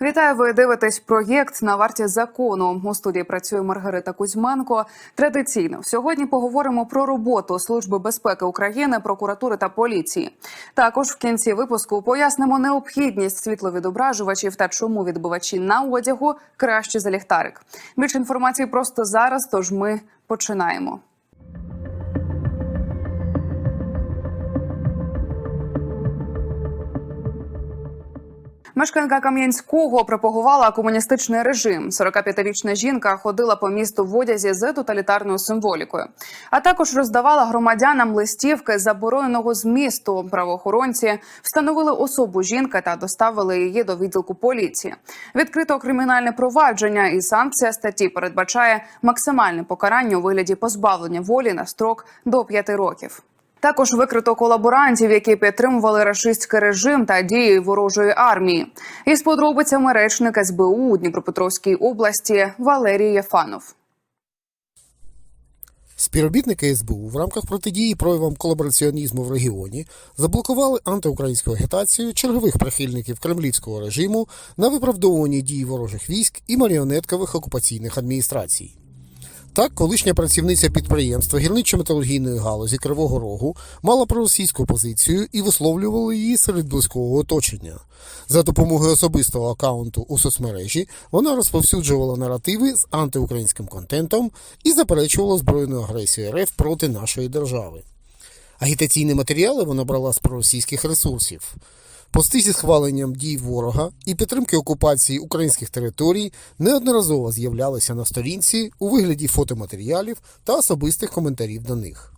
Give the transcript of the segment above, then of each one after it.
Вітаю, ви дивитесь проєкт на варті закону. У студії працює Маргарита Кузьменко. Традиційно сьогодні поговоримо про роботу Служби безпеки України, прокуратури та поліції. Також в кінці випуску пояснимо необхідність світловідображувачів та чому відбивачі на одягу краще за ліхтарик. Більше інформації просто зараз. Тож ми починаємо. Мешканка Кам'янського пропагувала комуністичний режим. 45-річна жінка ходила по місту в одязі з тоталітарною символікою, а також роздавала громадянам листівки забороненого змісту. Правоохоронці встановили особу жінки та доставили її до відділку поліції. Відкрито кримінальне провадження, і санкція статті передбачає максимальне покарання у вигляді позбавлення волі на строк до 5 років. Також викрито колаборантів, які підтримували рашистський режим та дії ворожої армії. Із подробицями речник СБУ у Дніпропетровській області Валерій Єфанов. Співробітники СБУ в рамках протидії проявам колабораціонізму в регіоні заблокували антиукраїнську агітацію чергових прихильників кремлівського режиму на виправдовуванні дій ворожих військ і маріонеткових окупаційних адміністрацій. Так, колишня працівниця підприємства гірничо-металургійної галузі Кривого Рогу мала проросійську позицію і висловлювала її серед близького оточення. За допомогою особистого акаунту у соцмережі вона розповсюджувала наративи з антиукраїнським контентом і заперечувала збройну агресію РФ проти нашої держави. Агітаційні матеріали вона брала з проросійських ресурсів. Пости зі схваленням дій ворога і підтримки окупації українських територій неодноразово з'являлися на сторінці у вигляді фотоматеріалів та особистих коментарів до них.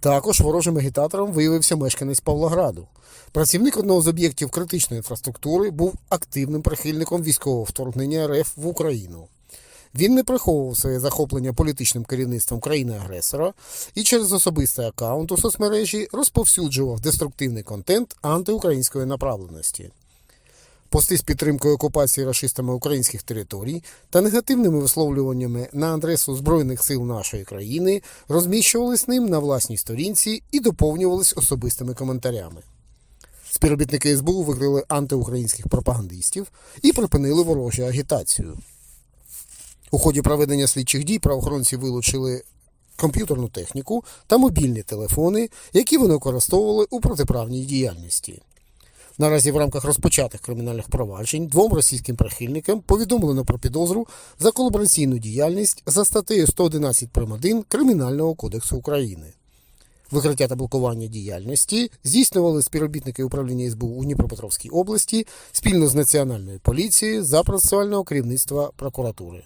Також ворожим агітатором виявився мешканець Павлограду. Працівник одного з об'єктів критичної інфраструктури був активним прихильником військового вторгнення РФ в Україну. Він не приховував своє захоплення політичним керівництвом країни-агресора і через особистий аккаунт у соцмережі розповсюджував деструктивний контент антиукраїнської направленості. Пости з підтримкою окупації рашистами українських територій та негативними висловлюваннями на адресу Збройних сил нашої країни розміщувались ним на власній сторінці і доповнювались особистими коментарями. Співробітники СБУ викрили антиукраїнських пропагандистів і припинили ворожу агітацію. У ході проведення слідчих дій правоохоронці вилучили комп'ютерну техніку та мобільні телефони, які вони використовували у протиправній діяльності. Наразі в рамках розпочатих кримінальних проваджень двом російським прихильникам повідомлено про підозру за колабораційну діяльність за статтею 111 прим. 1 Кримінального кодексу України. Викриття та блокування діяльності здійснювали співробітники управління СБУ у Дніпропетровській області спільно з Національною поліцією за процесуального керівництва прокуратури.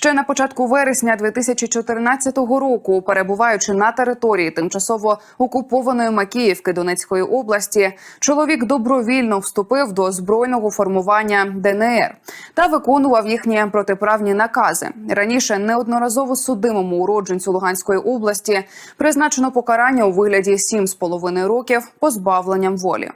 Ще на початку вересня 2014 року, перебуваючи на території тимчасово окупованої Макіївки Донецької області, чоловік добровільно вступив до збройного формування ДНР та виконував їхні протиправні накази. Раніше неодноразово судимому уродженцю Луганської області призначено покарання у вигляді 7,5 років позбавленням волі.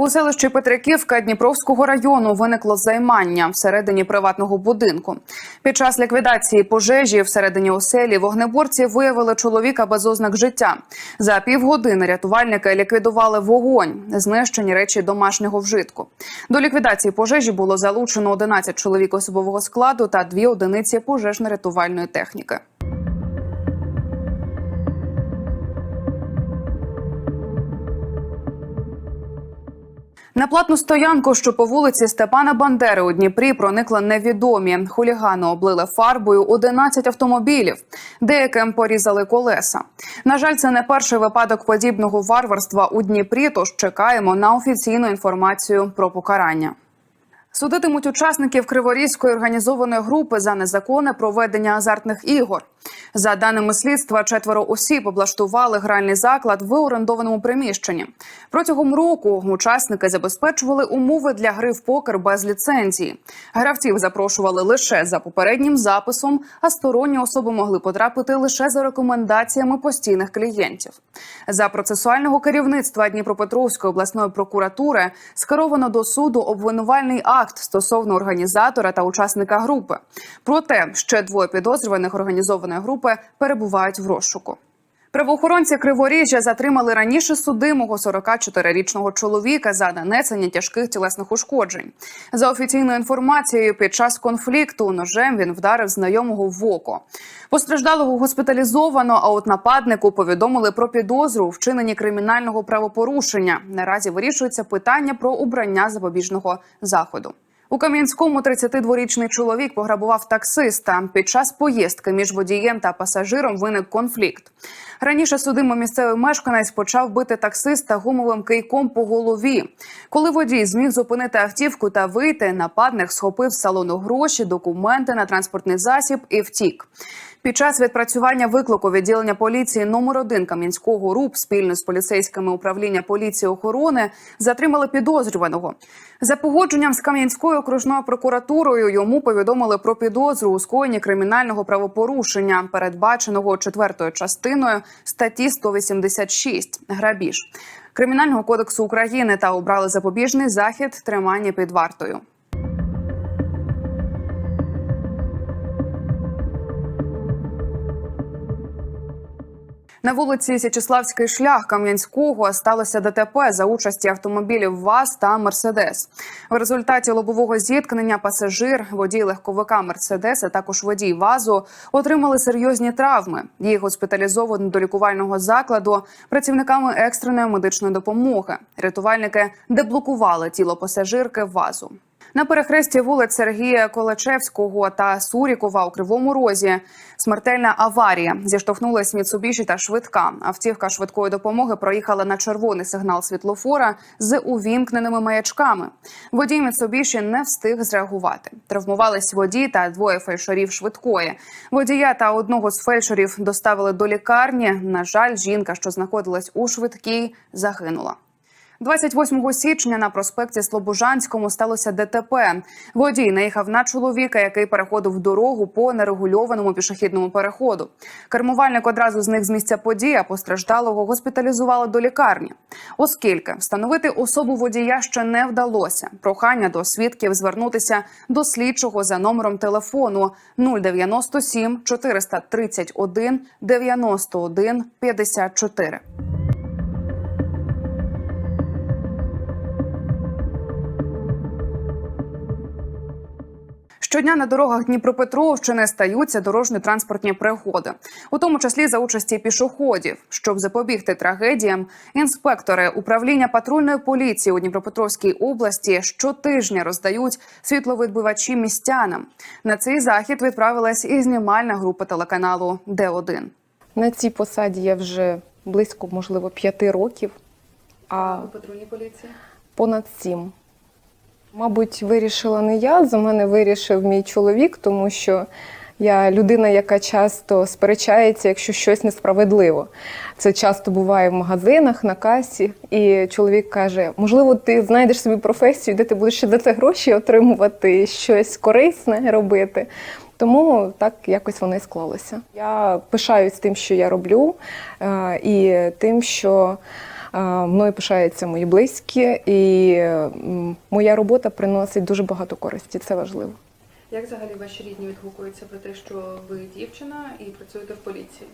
У селищі Петриківка Дніпровського району виникло займання всередині приватного будинку. Під час ліквідації пожежі всередині оселі вогнеборці виявили чоловіка без ознак життя. За півгодини рятувальники ліквідували вогонь, знищені речі домашнього вжитку. До ліквідації пожежі було залучено 11 чоловік особового складу та дві одиниці пожежно-рятувальної техніки. На платну стоянку, що по вулиці Степана Бандери у Дніпрі проникли невідомі. Хулігани облили фарбою 11 автомобілів, деяким порізали колеса. На жаль, це не перший випадок подібного варварства у Дніпрі. Тож чекаємо на офіційну інформацію про покарання. Судитимуть учасників Криворізької організованої групи за незаконне проведення азартних ігор. За даними слідства, четверо осіб облаштували гральний заклад в орендованому приміщенні. Протягом року учасники забезпечували умови для гри в покер без ліцензії. Гравців запрошували лише за попереднім записом, а сторонні особи могли потрапити лише за рекомендаціями постійних клієнтів. За процесуального керівництва Дніпропетровської обласної прокуратури скеровано до суду обвинувальний акт стосовно організатора та учасника групи. Проте ще двоє підозрюваних організованої групи перебувають в розшуку. Правоохоронці Криворіжжя затримали раніше судимого 44-річного чоловіка за нанесення тяжких тілесних ушкоджень. За офіційною інформацією, під час конфлікту ножем він вдарив знайомого в око. Постраждалого госпіталізовано, а от нападнику повідомили про підозру у вчиненні кримінального правопорушення. Наразі вирішується питання про обрання запобіжного заходу. У Кам'янському 32-річний чоловік пограбував таксиста. Під час поїздки між водієм та пасажиром виник конфлікт. Раніше судимо місцевий мешканець почав бити таксиста гумовим кийком по голові. Коли водій зміг зупинити автівку та вийти, нападник схопив з салону гроші, документи на транспортний засіб і втік. Під час відпрацювання виклику відділення поліції номер 1 Кам'янського РУП спільно з поліцейськими управління поліції охорони затримали підозрюваного. За погодженням з Кам'янською окружною прокуратурою йому повідомили про підозру у скоєнні кримінального правопорушення, передбаченого четвертою частиною статті 186 грабіж Кримінального кодексу України та обрали запобіжний захід тримання під вартою. На вулиці Січеславський шлях Кам'янського сталося ДТП за участі автомобілів ВАЗ та Мерседес. В результаті лобового зіткнення пасажир, водій легковика Мерседес, а також водій ВАЗу отримали серйозні травми. Їх госпіталізовано до лікувального закладу працівниками екстреної медичної допомоги. Рятувальники деблокували тіло пасажирки ВАЗу. На перехресті вулиць Сергія Колачевського та Сурікова у Кривому Розі смертельна аварія. Зіштовхнулись Міцубіші та швидка. Автівка швидкої допомоги проїхала на червоний сигнал світлофора з увімкненими маячками. Водій Міцубіші не встиг зреагувати. Травмувались водій та двоє фельдшерів швидкої. Водія та одного з фельдшерів доставили до лікарні. На жаль, жінка, що знаходилась у швидкій, загинула. 28 січня на проспекті Слобожанському сталося ДТП. Водій наїхав на чоловіка, який переходив дорогу по нерегульованому пішохідному переходу. Кермувальник одразу зник з місця події, а постраждалого госпіталізували до лікарні. Оскільки встановити особу водія ще не вдалося. Прохання до свідків звернутися до слідчого за номером телефону 097 431 91 54. Щодня на дорогах Дніпропетровщини стаються дорожньо-транспортні пригоди, у тому числі за участі пішоходів. Щоб запобігти трагедіям, інспектори управління патрульної поліції у Дніпропетровській області щотижня роздають світловидбивачі містянам. На цей захід відправилась і знімальна група телеканалу Д1. На цій посаді я вже близько, можливо, п'яти років, а патрульній поліції понад сім. Мабуть, вирішила не я, за мене вирішив мій чоловік, тому що я людина, яка часто сперечається, якщо щось несправедливо. Це часто буває в магазинах, на касі. І чоловік каже: можливо, ти знайдеш собі професію, де ти будеш ще за це гроші отримувати, щось корисне робити. Тому так якось воно і склалося. Я пишаюсь тим, що я роблю, е, і тим, що мною пишаються мої близькі, і моя робота приносить дуже багато користі. Це важливо. Як взагалі ваші рідні відгукуються про те, що ви дівчина і працюєте в поліції?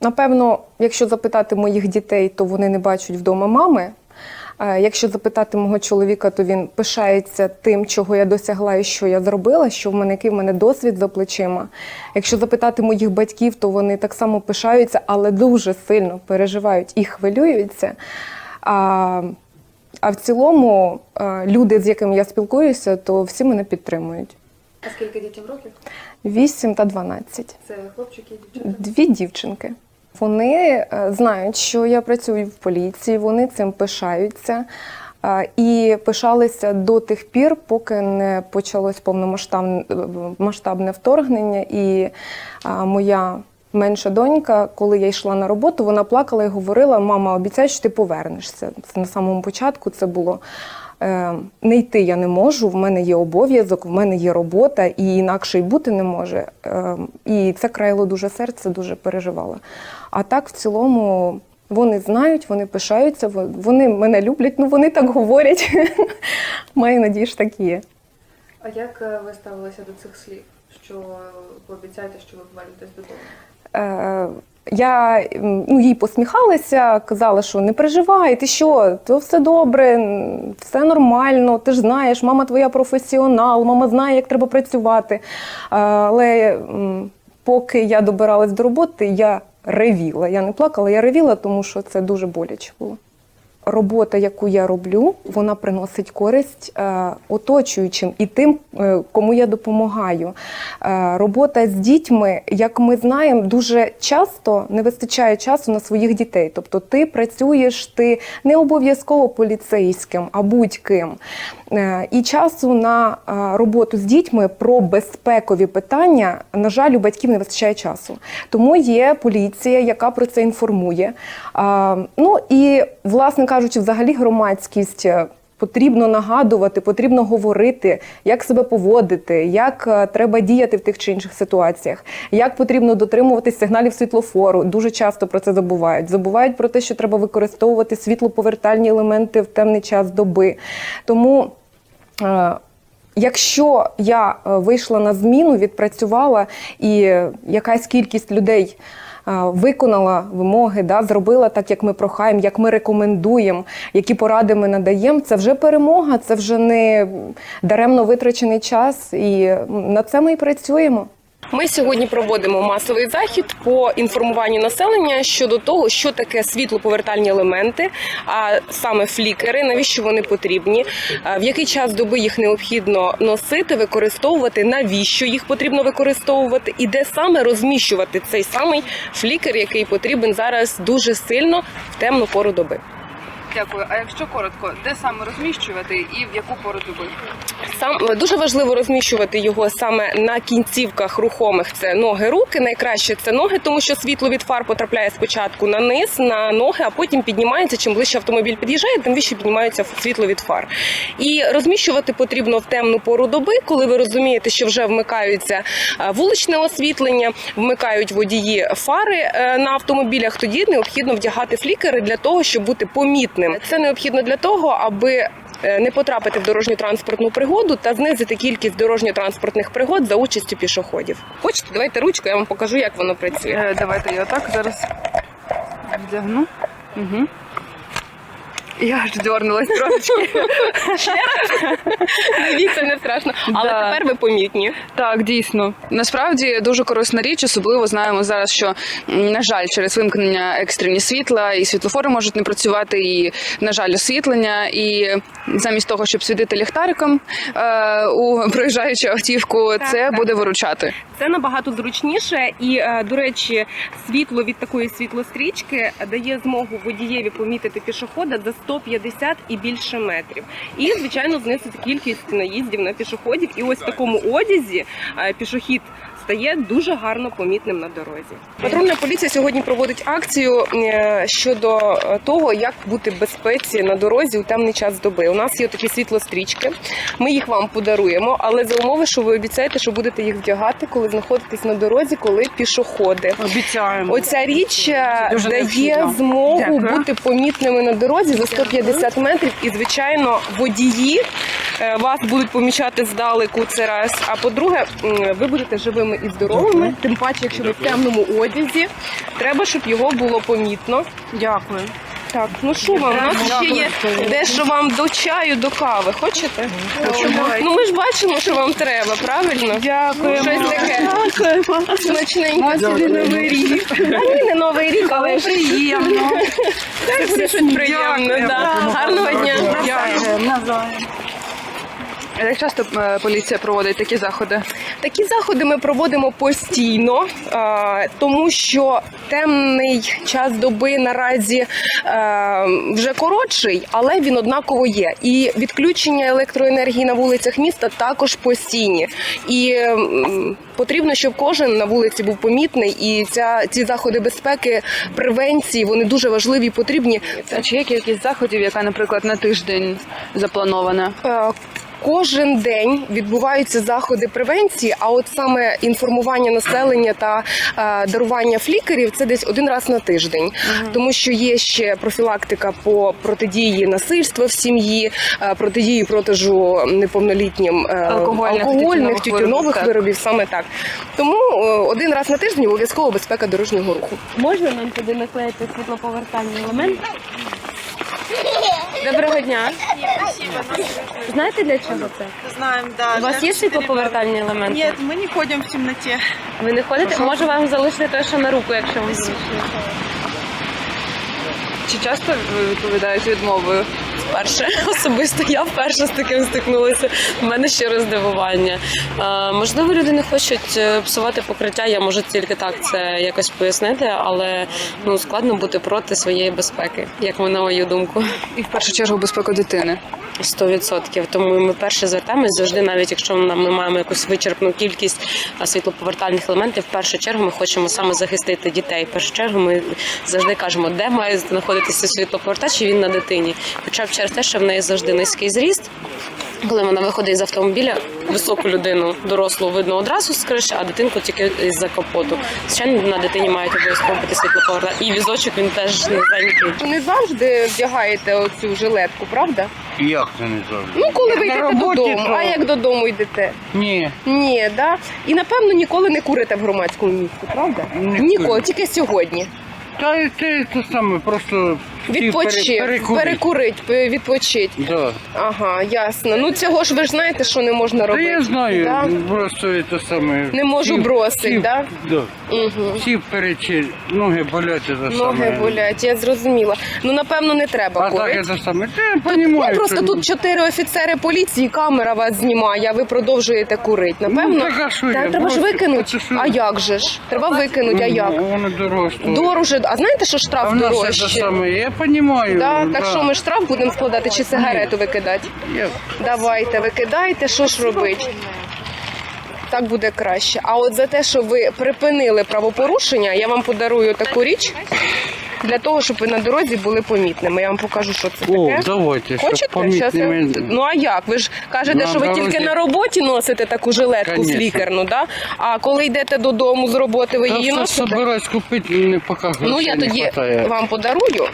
Напевно, якщо запитати моїх дітей, то вони не бачать вдома мами. Е, Якщо запитати мого чоловіка, то він пишається тим, чого я досягла і що я зробила, що в мене який в мене досвід за плечима. Якщо запитати моїх батьків, то вони так само пишаються, але дуже сильно переживають і хвилюються. А, а в цілому е, люди, з якими я спілкуюся, то всі мене підтримують. А скільки дітям років? 8 та 12. Це хлопчики і дівчата? Дві дівчинки. Вони е, знають, що я працюю в поліції, вони цим пишаються. е, І пишалися до тих пір, поки не почалось повномасштабне масштабне вторгнення. І е, моя менша донька, коли я йшла на роботу, вона плакала і говорила: Мама, обіцяй, що ти повернешся. Це на самому початку це було. Е, Не йти я не можу, в мене є обов'язок, в мене є робота, і інакше й бути не може. Е, І це країло дуже серце, дуже переживала. А так, в цілому, вони знають, вони пишаються, вони мене люблять, ну вони так говорять. Маю надію, що так є. А як е, ви ставилися до цих слів? Що пообіцяйте, що ви повернетесь додому? Я ну, їй посміхалася, казала, що не переживай, ти що, то все добре, все нормально, ти ж знаєш, мама твоя професіонал, мама знає, як треба працювати. Але поки я добиралась до роботи, я ревіла. Я не плакала, я ревіла, тому що це дуже боляче було. Робота, яку я роблю, вона приносить користь е, оточуючим і тим, е, кому я допомагаю. Е, робота з дітьми, як ми знаємо, дуже часто не вистачає часу на своїх дітей. Тобто ти працюєш, ти не обов'язково поліцейським, а будь-ким. І часу на роботу з дітьми про безпекові питання, на жаль, у батьків не вистачає часу. Тому є поліція, яка про це інформує. Ну і, власне кажучи, взагалі громадськість. е, Потрібно нагадувати, потрібно говорити, як себе поводити, як е, треба діяти в тих чи інших ситуаціях, як потрібно дотримуватись сигналів світлофору. Дуже часто про це забувають. Забувають про те, що треба використовувати світлоповертальні елементи в темний час доби. Тому е, Якщо я вийшла на зміну, відпрацювала і якась кількість людей виконала вимоги, да, зробила так, як ми прохаємо, як ми рекомендуємо, які поради ми надаємо, це вже перемога, це вже не даремно витрачений час, і над це ми і працюємо. Ми сьогодні проводимо масовий захід по інформуванню населення щодо того, що таке світлоповертальні елементи, а саме флікери, навіщо вони потрібні, в який час доби їх необхідно носити, використовувати, навіщо їх потрібно використовувати, і де саме розміщувати цей самий флікер, який потрібен зараз дуже сильно в темну пору доби. Дякую. А якщо коротко, де саме розміщувати і в яку пору доби? Сам дуже важливо розміщувати його саме на кінцівках рухомих. Це ноги, руки. Найкраще це ноги, тому що світло від фар потрапляє спочатку на низ, на ноги, а потім піднімається. Чим ближче автомобіль під'їжджає, тим більше піднімається світло від фар. І розміщувати потрібно в темну пору доби, коли ви розумієте, що вже вмикаються е, вуличне освітлення, вмикають водії фари е, на автомобілях. Тоді необхідно вдягати флікери для того, щоб бути помітним. Це необхідно для того, аби е, не потрапити в дорожню транспортну пригоду та знизити кількість дорожньо-транспортних пригод за участю пішоходів. Хочете, давайте ручку, я вам покажу, як воно працює. Е, давайте я так зараз вдягну. Угу. Я аж дьорнулась трошечки. Дивіться, не страшно. Але Да. тепер ви помітні. Так, дійсно. Насправді дуже корисна річ, особливо знаємо зараз, що м, на жаль, через вимкнення екстрені світла і світлофори можуть не працювати, і на жаль, освітлення. І замість того, щоб світити ліхтариком е, у проїжджаючу автівку, Так, це так, буде виручати. Це набагато зручніше, і е, до речі, світло від такої світлострічки дає змогу водієві помітити пішохода за 150 і більше метрів. І звичайно знизить кількість наїздів на пішоходів. І ось в такому одязі е, пішохід. Стає дуже гарно помітним на дорозі. Патрульна поліція сьогодні проводить акцію е, щодо е, того, як бути в безпеці на дорозі у темний час доби. У нас є такі світлострічки. Ми їх вам подаруємо, але за умови, що ви обіцяєте, що будете їх вдягати, коли знаходитесь на дорозі, коли пішоходи. Обіцяємо. Оця річ е, дає змогу Дякую. бути помітними на дорозі за 150 метрів. І звичайно, водії вас будуть помічати здалеку. Це раз. А по-друге, ви будете живими і здоровими. Тим паче, якщо ви в темному одязі, треба, щоб його було помітно. Дякую. Так, ну що вам? У нас ще є дещо вам до чаю, до кави. Хочете? Ну ми ж бачимо, що вам треба, правильно? Дякую. Щось таке. Смачненько. новий рік. А ні, не новий рік, але приємно. Це щось приємно. Да. Гарного дня. Як часто е, поліція проводить такі заходи? Такі заходи ми проводимо постійно, е, тому що темний час доби наразі е, вже коротший, але він однаково є. І відключення електроенергії на вулицях міста також постійні. І м, потрібно, щоб кожен на вулиці був помітний. І ця ці заходи безпеки, превенції вони дуже важливі і потрібні. А чи є кількість заходів, яка, наприклад, на тиждень запланована? Е, Кожен день відбуваються заходи превенції, а от саме інформування населення та е, дарування флікерів це десь один раз на тиждень, тому що є ще профілактика по протидії насильства в сім'ї, е, протидії продажу неповнолітнім е, Алкогольних, алкогольних тютюнових тютюнових виробів, виробів, саме так. Тому е, один раз на тиждень обов'язково безпека дорожнього руху. Можна нам туди наклеїти світлоповертальний елемент? Доброго дня. Знаєте для чого це? Знаємо, да. У вас є світлоповертальні елементи? Ні, ми не ходимо в темноті. Ви не ходите? Може вам залишити те, що на руку, якщо вам зручно. Чи часто ви відповідають відмовою? Вперше особисто я вперше з таким стикнулася. У мене ще здивування. Е, можливо, люди не хочуть е, псувати покриття. Я можу тільки так це якось пояснити, але ну складно бути проти своєї безпеки, як на мою думку. І в першу чергу безпеку дитини. 100%. Тому ми перше звертаємось завжди, навіть якщо ми маємо якусь вичерпну кількість світлоповертальних елементів. В першу чергу ми хочемо саме захистити дітей. В першу чергу ми завжди кажемо, де має знаходитися світлоповертач, і він на дитині. Хоча б через те, що в неї завжди низький зріст. Коли вона виходить з автомобіля, високу людину дорослу видно одразу з криші, а дитинку тільки з-за капоту. Звичайно, на дитині мають обов'язково бути світлоповерта. І візочок він теж низенький. Ви не завжди вдягаєте оцю жилетку, правда? Як це не завжди? Ну, коли ви йдете додому, то- а як додому йдете? Ні. Ні, да? І напевно ніколи не курите в громадському місці, правда? Не Ніколи, тільки сьогодні. Та це те саме, просто Відпочив, перекурить. перекурити. перекурить, пе- відпочить. Да. Ага, ясно. Ну цього ж ви ж знаєте, що не можна Та робити. я знаю, Да? просто це саме. Не можу бросити, бросить, да? Да. Угу. Сів перечі, ноги болять, це Ноги болять, я зрозуміла. Ну напевно не треба А так курити. це саме. Та я Ну, просто що... тут чотири офіцери поліції, камера вас знімає, а ви продовжуєте курити. Напевно, Ну, так, а що Та я? треба ж викинути. А як же ж? Треба викинути, а як? Ну, Воно дорожче. Дороже. А знаєте, що штраф в нас це дорожче? саме, я розумію. Да, так що ми штраф будемо складати чи сигарету викидати? Я... Давайте, викидайте, що ж робити? Так буде краще. А от за те, що ви припинили правопорушення, я вам подарую таку річ для того, щоб ви на дорозі були помітними. Я вам покажу, що це О, давайте, щоб Хочете? Щас я... помітними. Ну а як? Ви ж кажете, На що ви дорозі. тільки на роботі носите таку жилетку Конечно. флікерну, да? а коли йдете додому з роботи, ви Та її все носите? собираюсь купити, не поки грошей Ну я не тоді хватає. вам подарую,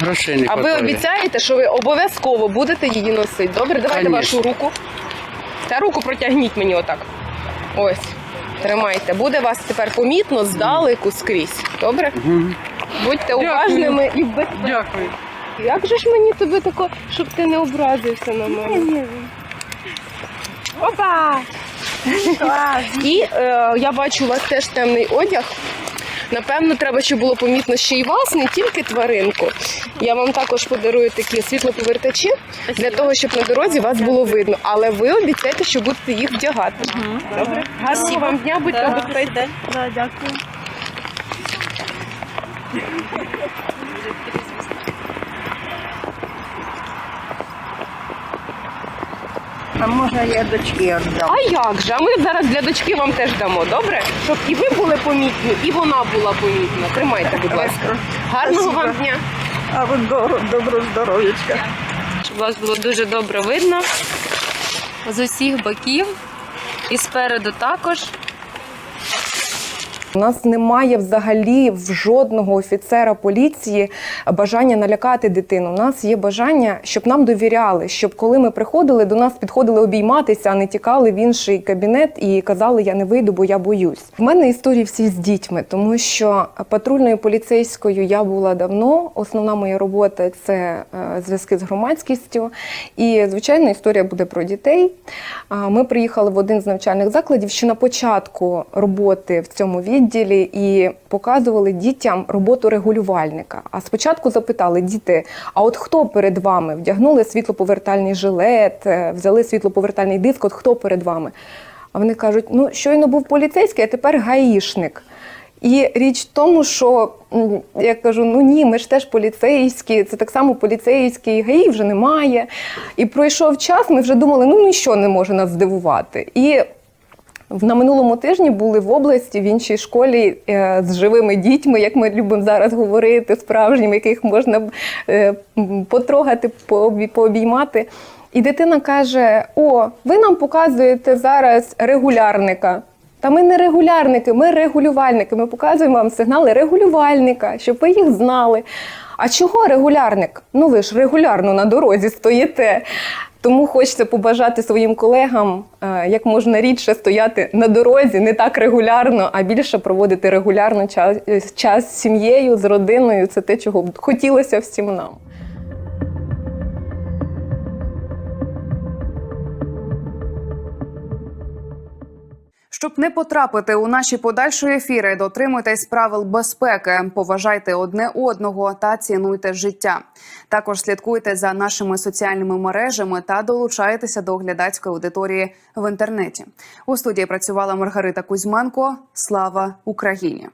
Грошей не а ви хватає. обіцяєте, що ви обов'язково будете її носити. Добре, давайте Конечно. вашу руку. Та руку протягніть мені отак. Ось. Тримайте. Буде вас тепер помітно здалеку скрізь. Добре? Будьте уважними і без. Дякую. Як же ж мені тобі тако, щоб ти не образився на мене? Опа! І е, я бачу у вас теж темний одяг. Напевно, треба, щоб було помітно ще й вас, не тільки тваринку. Я вам також подарую такі світлоповертачі для того, щоб на дорозі вас було видно. Але ви обіцяєте, що будете їх вдягати. Добре? Гарного вам дня, будьте. Да, дякую. А можна я дочки віддам? А як же? А ми зараз для дочки вам теж дамо, добре? Щоб і ви були помітні, і вона була помітна. Тримайте, будь ласка. Гарного вам дня. А ви добро, добро здоров'ячка. щоб вас було дуже добре видно з усіх боків і спереду також. У нас немає взагалі в жодного офіцера поліції бажання налякати дитину. У нас є бажання, щоб нам довіряли, щоб коли ми приходили, до нас підходили обійматися, а не тікали в інший кабінет і казали, я не вийду, бо я боюсь. В мене історії всі з дітьми, тому що патрульною поліцейською я була давно. Основна моя робота це е, зв'язки з громадськістю. І звичайно, історія буде про дітей. Ми приїхали в один з навчальних закладів ще на початку роботи в цьому відділі і показували дітям роботу регулювальника. А спочатку запитали діти: а от хто перед вами? Вдягнули світлоповертальний жилет, е, взяли світлоповертальний диск, от хто перед вами? А вони кажуть: ну щойно був поліцейський, а тепер гаїшник. І річ в тому, що я кажу: ну ні, ми ж теж поліцейські, це так само поліцейські, гаї вже немає. І пройшов час, ми вже думали, ну ніщо не може нас здивувати. І на минулому тижні були в області в іншій школі е, з живими дітьми, як ми любимо зараз говорити, справжніми, яких можна е, потрогати, пообіймати. І І дитина каже: О, ви нам показуєте зараз регулярника. Та ми не регулярники, ми регулювальники. Ми показуємо вам сигнали регулювальника, щоб ви їх знали. А чого регулярник? Ну ви ж регулярно на дорозі стоїте. Тому хочеться побажати своїм колегам е, як можна рідше стояти на дорозі, не так регулярно, а більше проводити регулярно час, час з сім'єю, з родиною. Це те, чого б хотілося всім нам. Щоб не потрапити у наші подальші ефіри, дотримуйтесь правил безпеки, поважайте одне одного та цінуйте життя. Також слідкуйте за нашими соціальними мережами та долучайтеся до глядацької аудиторії в інтернеті. У студії працювала Маргарита Кузьменко. Слава Україні!